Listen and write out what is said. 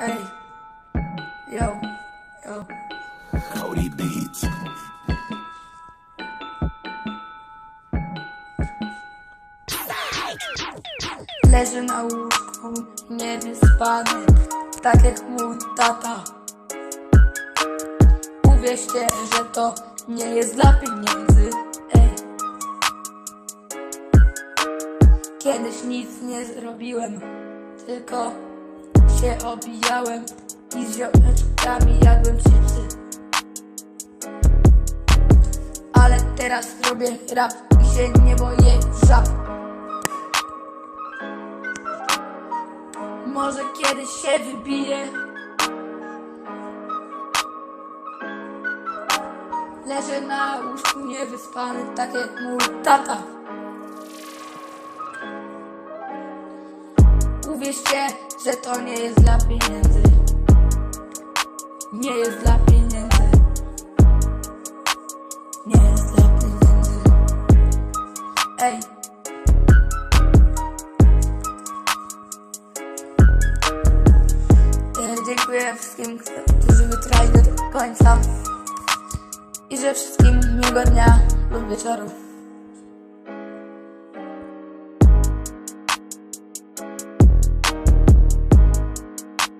Ej. Yo. Yo. Cody Beats. Leży na łóżku, niewyspany, tak jak mój tata. Uwierzcie, że to nie jest dla pieniędzy. Ej. Kiedyś nic nie zrobiłem, tylko się obijałem i z ziomeczkami jadłem chipsy. Ale teraz robię rap i się nie boję żab. Może kiedyś się wybiję. Leżę na łóżku niewyspany, tak jak mój tata. Uwierzcie, że to nie jest dla pieniędzy. Nie jest dla pieniędzy. Nie jest dla pieniędzy. Ej. Dziękuję wszystkim, którzy wytrwali do końca. I że wszystkim miłego dnia lub wieczoru.